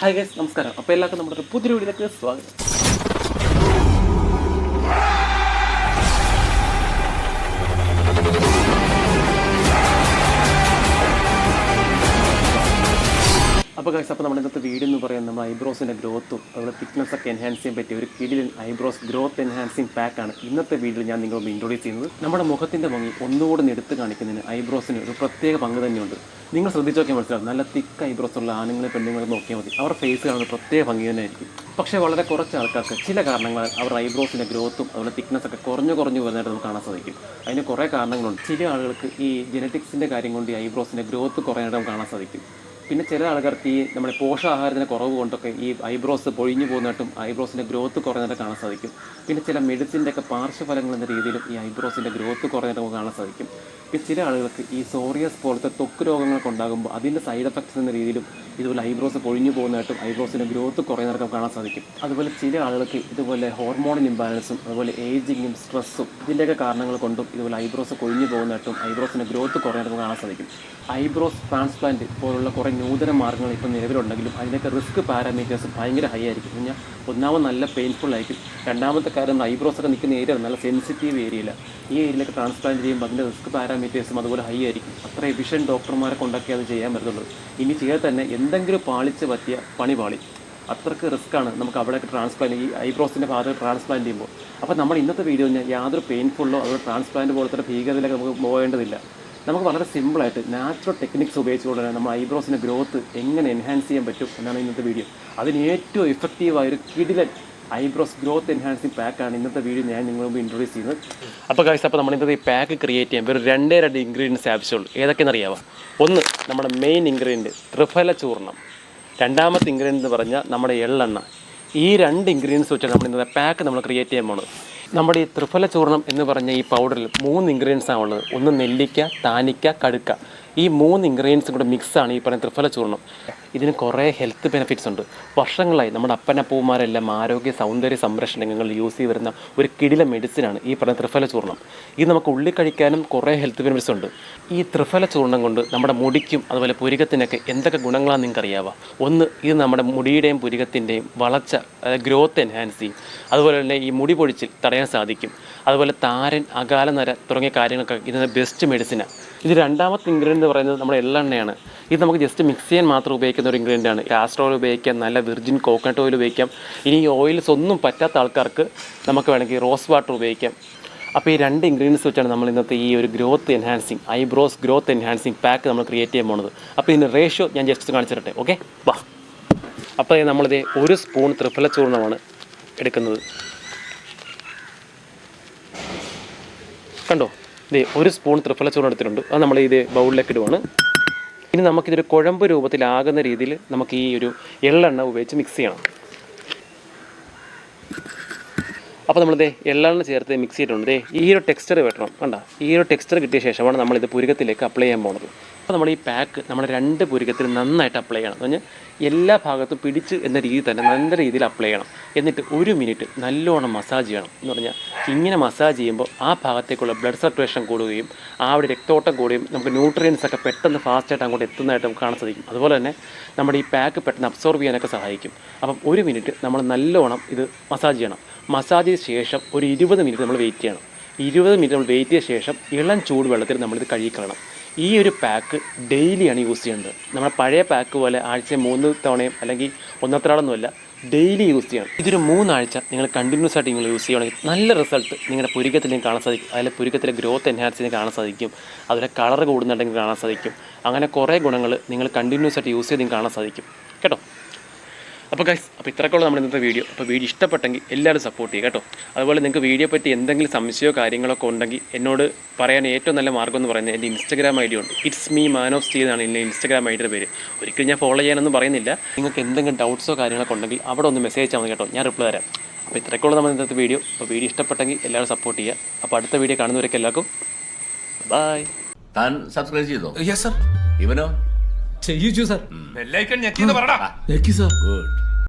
Hi guys നമസ്കാരം. അപ്പോൾ എല്ലാവർക്കും നമ്മുടെ പുതിയ വീഡിയോയിലേക്ക് സ്വാഗതം. അപ്പോൾ ഗൈസ് അപ്പോൾ നമ്മുടെ ഇന്നത്തെ വീഡിയോ എന്ന് പറയുന്നത് നമ്മൾ ഐബ്രോസിന്റെ ഗ്രോത്തും അതുപോലെ തിക്നെസ് ഒക്കെ എൻഹാൻസ് ചെയ്യാൻ പറ്റിയ ഒരു കിടിലൻ ഐബ്രോസ് ഗ്രോത്ത് എൻഹാൻസിങ് പാക്കാണ് ഇന്നത്തെ വീഡിയോയിൽ ഞാൻ നിങ്ങളോട് ഇൻട്രോഡ്യൂസ് ചെയ്യുന്നത്. നമ്മുടെ മുഖത്തിന്റെ ഭംഗി ഒന്നുകൂടെ ഒന്ന് എടുത്ത് കാണിക്കുന്നതിന് ഐബ്രോസിന് ഒരു പ്രത്യേക പങ്ക് തന്നെയുണ്ട്. നിങ്ങൾ ശ്രദ്ധിച്ചു നോക്കിയാൽ മനസ്സിലാവും. നല്ല തിക്ക് ഐബ്രോസ് ഉള്ള ആണുങ്ങളെ പെണ്ണുങ്ങളെ നോക്കിയാൽ മതി. അവർ ഫേസ് കാണുന്ന പ്രത്യേക ഭംഗി തന്നെ ആയിരിക്കും പക്ഷേ വളരെ കുറച്ച് ആൾക്കാർക്ക് ചില കാരണങ്ങളാൽ അവർ ഐബ്രോസിന്റെ ഗ്രോത്തും അതുപോലെ തിക്നെസ് ഒക്കെ കുറഞ്ഞു കുറഞ്ഞു വരുന്നതായിട്ട് നമുക്ക് കാണാൻ സാധിക്കും. അതിന് കുറേ കാരണങ്ങളുണ്ട്. ചില ആളുകൾക്ക് ഈ ജനറ്റിക്സിന്റെ കാര്യം കൊണ്ട് ഈ ഐബ്രോസിന്റെ ഗ്രോത്ത് കുറയാനായിട്ട് നമുക്ക് കാണാൻ സാധിക്കും. പിന്നെ ചില ആൾക്കാർക്ക് ഈ നമ്മുടെ പോഷകാഹാരത്തിന്റെ കുറവ് കൊണ്ടൊക്കെ ഈ ഐബ്രോസ് പൊഴിഞ്ഞു പോകുന്നതായിട്ടും ഐബ്രോസിന്റെ ഗ്രോത്ത് കുറഞ്ഞതായിട്ട് കാണാൻ സാധിക്കും. പിന്നെ ചില മെഡിസിന്റെ ഒക്കെ പാർശ്വഫലങ്ങൾ എന്ന രീതിയിലും ഈ ഐബ്രോസിന്റെ ഗ്രോത്ത് കുറഞ്ഞതായിട്ട് നമുക്ക് കാണാൻ സാധിക്കും. പിന്നെ ചില ആളുകൾക്ക് ഈ സോറിയസ് പോലത്തെ തൊക്ക് രോഗങ്ങളൊക്കെ ഉണ്ടാകുമ്പോൾ അതിന്റെ സൈഡ് എഫക്ട്സ് എന്ന രീതിയിലും ഇതുപോലെ ഐബ്രോസ് പൊഴിഞ്ഞു പോകുന്നതായിട്ടും ഐബ്രോസിന്റെ ഗ്രോത്ത് കുറയുന്നതായിട്ട് നമുക്ക് കാണാൻ സാധിക്കും. അതുപോലെ ചില ആളുകൾക്ക് ഇതുപോലെ ഹോർമോൺ ഇംബാലൻസും അതുപോലെ ഏജിങ്ങും സ്ട്രെസ്സും ഇതിന്റെയൊക്കെ കാരണങ്ങൾ കൊണ്ടും ഇതുപോലെ ഐബ്രോസ് കൊഴിഞ്ഞു പോകുന്നതായിട്ടും ഐബ്രോസിന്റെ ഗ്രോത്ത് കുറയാനായിട്ട് നമുക്ക് കാണാൻ സാധിക്കും. ഐബ്രോസ് ട്രാൻസ്പ്ലാന്റ് പോലുള്ള കുറേ നൂതന മാർഗങ്ങൾ ഇപ്പോൾ നിലവിലുണ്ടെങ്കിലും അതിനൊക്കെ റിസ്ക് പാരാമീറ്റേഴ്സ് ഭയങ്കര ഹൈ ആയിരിക്കും. കഴിഞ്ഞാൽ ഒന്നാമത് നല്ല പെയിൻഫുൾ ആയിരിക്കും. രണ്ടാമത്തെ കാര്യം ഐബ്രോസ് ഒക്കെ നിൽക്കുന്ന ഏരിയ നല്ല സെൻസിറ്റീവ് ഏരിയയില്ല ഈ ഏരിയയിലൊക്കെ ട്രാൻസ്പ്ലാന്റ് ചെയ്യുമ്പോൾ അതിന്റെ റിസ്ക് പാരാമീറ്റേഴ്സും അതുപോലെ ഹൈ ആയിരിക്കും. അത്ര എഫിഷ്യന്റ് ഡോക്ടർമാരെ കൊണ്ടൊക്കെ അത് ചെയ്യാൻ പറ്റുള്ളൂ ഇനി ചെയ്താൽ തന്നെ എന്തെങ്കിലും പാളിച്ച് പറ്റിയ പണി പാളി. അത്രയ്ക്ക് റിസ്ക്കാണ് നമുക്ക് അവിടെയൊക്കെ ട്രാൻസ്പ്ലാന്റ് ഈ ഐബ്രോസിന്റെ ഭാഗത്ത് ട്രാൻസ്പ്ലാന്റ് ചെയ്യുമ്പോൾ. അപ്പോൾ നമ്മൾ ഇന്നത്തെ വീഡിയോ യാതൊരു പെയിൻഫുള്ളോ അതുപോലെ ട്രാൻസ്പ്ലാന്റ് പോലത്തെ ഭീകരതയിലൊക്കെ നമുക്ക് പോകേണ്ടതില്ല. നമുക്ക് വളരെ സിമ്പിളായിട്ട് നാച്ചുറൽ ടെക്നിക്സ് ഉപയോഗിച്ചുകൊണ്ട് തന്നെ നമ്മൾ ഐബ്രോസിന്റെ ഗ്രോത്ത് എങ്ങനെ എൻഹാൻസ് ചെയ്യാൻ പറ്റും എന്നാണ് ഇന്നത്തെ വീഡിയോ അതിന് ഏറ്റവും എഫക്റ്റീവായ ഒരു കിടിലൻ ഐബ്രോസ് ഗ്രോത്ത് എൻഹാൻസിങ് പാക്കാണ് ഇന്നത്തെ വീഡിയോ ഞാൻ നിങ്ങൾ മുമ്പ് ഇൻട്രൊഡ്യൂസ് ചെയ്യുന്നത്. അപ്പോൾ കാഴ്ച അപ്പോൾ നമ്മൾ ഇന്നത്തെ ഈ പാക്ക് ക്രിയേറ്റ് ചെയ്യാൻ വെറും രണ്ടേ രണ്ട് ഇൻഗ്രീഡിയൻസ് ആവശ്യമുള്ളൂ. ഏതൊക്കെയെന്ന് അറിയാമോ ഒന്ന് നമ്മുടെ മെയിൻ ഇൻഗ്രീഡിയന്റ് ത്രിഫല ചൂർണം രണ്ടാമത്തെ ഇൻഗ്രീഡിയന്റ് എന്ന് പറഞ്ഞാൽ നമ്മുടെ എള്ളെണ്ണ. ഈ രണ്ട് ഇൻഗ്രീഡിയൻസ് വെച്ചാണ് നമ്മൾ ഇന്നത്തെ പാക്ക് നമ്മൾ ക്രിയേറ്റ് ചെയ്യാൻ പോകുന്നത് നമ്മുടെ ഈ ത്രിഫല ചൂർണം എന്ന് പറഞ്ഞ ഈ പൗഡറിൽ മൂന്ന് ഇൻഗ്രീഡിയൻസ് ആണുള്ളത്. ഒന്ന് നെല്ലിക്ക താനിക്ക കടുക്ക. ഈ മൂന്ന് ഇൻഗ്രീഡിയൻസും കൂടെ മിക്സാണ് ഈ പറയുന്ന ത്രിഫല ചൂർണം ഇതിന് കുറേ ഹെൽത്ത് ബെനിഫിറ്റ്സ് ഉണ്ട്. വർഷങ്ങളായി നമ്മുടെ അപ്പനപ്പൂമാരെല്ലാം ആരോഗ്യ സൗന്ദര്യ സംരക്ഷണങ്ങൾ യൂസ് ചെയ്ത് വരുന്ന ഒരു കിടില മെഡിസിനാണ് ഈ പറയുന്ന ത്രിഫല ചൂർണം ഇത് നമുക്ക് ഉള്ളി കഴിക്കാനും കുറേ ഹെൽത്ത് ബെനിഫിറ്റ്സ് ഉണ്ട്. ഈ ത്രിഫല ചൂർണം കൊണ്ട് നമ്മുടെ മുടിക്കും അതുപോലെ പുരികത്തിനൊക്കെ എന്തൊക്കെ ഗുണങ്ങളാണെന്ന് നിങ്ങൾക്ക് അറിയാവുക ഒന്ന് ഇത് നമ്മുടെ മുടിയുടെയും പുരികത്തിന്റെയും വളർച്ച ഗ്രോത്ത് എൻഹാൻസ് ചെയ്യും. അതുപോലെ തന്നെ ഈ മുടി പൊഴിച്ചിൽ തടയാൻ സാധിക്കും. അതുപോലെ താരൻ അകാല നര തുടങ്ങിയ കാര്യങ്ങളൊക്കെ ഇതിന് ബെസ്റ്റ് മെഡിസിനാണ് ഇത് രണ്ടാമത്തെ ഇൻഗ്രീഡിയന്റ് എന്ന് പറയുന്നത് നമ്മുടെ എള്ളെണ്ണയാണ് ഇത് നമുക്ക് ജസ്റ്റ് മിക്സ് ചെയ്യാൻ മാത്രം ഉപയോഗിക്കുന്ന ഒരു ഇൻഗ്രീഡിയന്റ് ആണ്. കാസ്റ്റർ ഓയിൽ ഉപയോഗിക്കാം നല്ല വിർജിൻ കോക്കനട്ട് ഓയിൽ ഉപയോഗിക്കാം. ഇനി ഈ ഓയിൽസ് ഒന്നും പറ്റാത്ത ആൾക്കാർക്ക് നമുക്ക് വേണമെങ്കിൽ റോസ് വാട്ടർ ഉപയോഗിക്കാം. അപ്പോൾ ഈ രണ്ട് ഇൻഗ്രീഡിയൻസ് വെച്ചാണ് നമ്മൾ ഇന്നത്തെ ഈ ഒരു growth enhancing eyebrows growth enhancing pack നമ്മൾ ക്രിയേറ്റ് ചെയ്യാൻ പോകുന്നത് അപ്പോൾ ഇതിന്റെ റേഷ്യോ ഞാൻ ജസ്റ്റ് കാണിച്ചു തരട്ടെ ഓക്കെ വാ. അപ്പോൾ നമ്മളിത് ഒരു സ്പൂൺ ത്രിഫല ചൂർണമാണ് എടുക്കുന്നത്. കണ്ടോ? ഇതേ ഒരു സ്പൂൺ ത്രിഫല ചൂർണം എടുത്തിട്ടുണ്ട്. അത് നമ്മൾ ഇത് ബൗളിലേക്ക് ഇടുവാണ്. ഇനി നമുക്കിതൊരു കുഴമ്പ് രൂപത്തിലാകുന്ന രീതിയിൽ നമുക്ക് ഈ ഒരു എള്ളെണ്ണ ഉപയോഗിച്ച് മിക്സ് ചെയ്യണം. അപ്പോൾ നമ്മളിത് എള്ളെണ്ണ ചേർത്ത് മിക്സ് ചെയ്തിട്ടുണ്ട്. ഈ ഒരു ടെക്സ്ചർ വെട്ടണം. കണ്ട ഈ ഒരു ടെക്സ്ചർ കിട്ടിയ ശേഷമാണ് നമ്മളിത് പുരുകത്തിലേക്ക് അപ്ലൈ ചെയ്യാൻ പോകുന്നത് അപ്പോൾ നമ്മൾ ഈ പാക്ക് നമ്മുടെ രണ്ട് പൂരികത്തിൽ നന്നായിട്ട് അപ്ലൈ ചെയ്യണം. എന്ന് പറഞ്ഞാൽ എല്ലാ ഭാഗത്തും പിടിച്ച് എന്ന രീതി തന്നെ നല്ല രീതിയിൽ അപ്ലൈ ചെയ്യണം. എന്നിട്ട് ഒരു മിനിറ്റ് നല്ലോണം മസാജ് ചെയ്യണം. എന്ന് പറഞ്ഞാൽ ഇങ്ങനെ മസാജ് ചെയ്യുമ്പോൾ ആ ഭാഗത്തേക്കുള്ള ബ്ലഡ് സർക്കുലേഷൻ കൂടുകയും ആ അവിടെ രക്തോട്ടം കൂടുകയും നമുക്ക് ന്യൂട്രിയൻസ് ഒക്കെ പെട്ടെന്ന് ഫാസ്റ്റായിട്ട് അങ്ങോട്ട് എത്തുന്നതായിട്ട് കാണാൻ സാധിക്കും. അതുപോലെ തന്നെ നമ്മുടെ ഈ പാക്ക് പെട്ടെന്ന് അബ്സോർബ് ചെയ്യാനൊക്കെ സഹായിക്കും. അപ്പം ഒരു മിനിറ്റ് നമ്മൾ നല്ലോണം ഇത് മസാജ് ചെയ്യണം. മസാജ് ചെയ്ത ശേഷം ഒരു ഇരുപത് മിനിറ്റ് നമ്മൾ വെയിറ്റ് ചെയ്യണം. ഇരുപത് മിനിറ്റ് നമ്മൾ വെയിറ്റ് ചെയ്ത ശേഷം ഇളം ചൂട് വെള്ളത്തിൽ നമ്മളിത് കഴുകിക്കളണം ഈ ഒരു പാക്ക് ഡെയിലിയാണ് യൂസ് ചെയ്യേണ്ടത് നമ്മുടെ പഴയ പാക്ക് പോലെ ആഴ്ച മൂന്ന് തവണയും അല്ലെങ്കിൽ ഒന്നത്രാളൊന്നുമല്ല ഡെയിലി യൂസ് ചെയ്യണം. ഇതൊരു മൂന്നാഴ്ച നിങ്ങൾ കണ്ടിന്യൂസ് ആയിട്ട് നിങ്ങൾ യൂസ് ചെയ്യുകയാണെങ്കിൽ നല്ല റിസൾട്ട് നിങ്ങളുടെ നിങ്ങൾക്ക് കാണാൻ സാധിക്കും. അതിലെ പുരുക്കത്തിലെ ഗ്രോത്ത് എൻഹാൻസിന് കാണാൻ സാധിക്കും. അതിലെ കളർ കൂടുന്നുണ്ടെങ്കിൽ കാണാൻ സാധിക്കും. അങ്ങനെ കുറേ ഗുണങ്ങൾ നിങ്ങൾ കണ്ടിന്യൂസ് ആയിട്ട് യൂസ് ചെയ്ത് കാണാൻ സാധിക്കും. കേട്ടോ? അപ്പോൾ ഗൈസ് അപ്പോൾ ഇത്രക്കുള്ള നമ്മുടെ ഇന്നത്തെ വീഡിയോ അപ്പോൾ വീഡിയോ ഇഷ്ടപ്പെട്ടെങ്കിൽ എല്ലാവരും സപ്പോർട്ട് ചെയ്യുക കേട്ടോ. അതുപോലെ നിങ്ങൾക്ക് വീഡിയോ പറ്റി എന്തെങ്കിലും സംശയമോ കാര്യങ്ങളൊക്കെ ഉണ്ടെങ്കിൽ എന്നോട് പറയാൻ ഏറ്റവും നല്ല മാർഗം എന്ന് പറയുന്നത് എന്റെ ഇൻസ്റ്റാഗ്രാം ഐ ഡി ഉണ്ട്. It's me man of steel എന്നാണ് എന്റെ ഇൻസ്റ്റാഗ്രാം ഐ ഡിയുടെ പേര്. ഒരിക്കലും ഞാൻ ഫോളോ ചെയ്യാനൊന്നും പറയുന്നില്ല. നിങ്ങൾക്ക് എന്തെങ്കിലും ഡൗട്ട്സോ കാര്യങ്ങളൊക്കെ ഉണ്ടെങ്കിൽ അവിടെ ഒന്ന് മെസ്സേജ് മതി കേട്ടോ. ഞാൻ റിപ്ലൈ തരാം. അപ്പോൾ ഇത്രക്കുള്ള നമ്മുടെ ഇന്നത്തെ വീഡിയോ അപ്പോൾ വീഡിയോ ഇഷ്ടപ്പെട്ടെങ്കിൽ എല്ലാവരും സപ്പോർട്ട് ചെയ്യുക. അപ്പോൾ അടുത്ത വീഡിയോ കാണുന്നവരൊക്കെ എല്ലാവർക്കും ബൈ താൻ സബ്സ്ക്രൈബ് ചെയ്തോ? യെസ് സർ ഇവനോ? ചെയ്യിച്ചു സർ ബെല്ലൈക്കൺ പറടാ ഞെക്കി സർ ഗുഡ്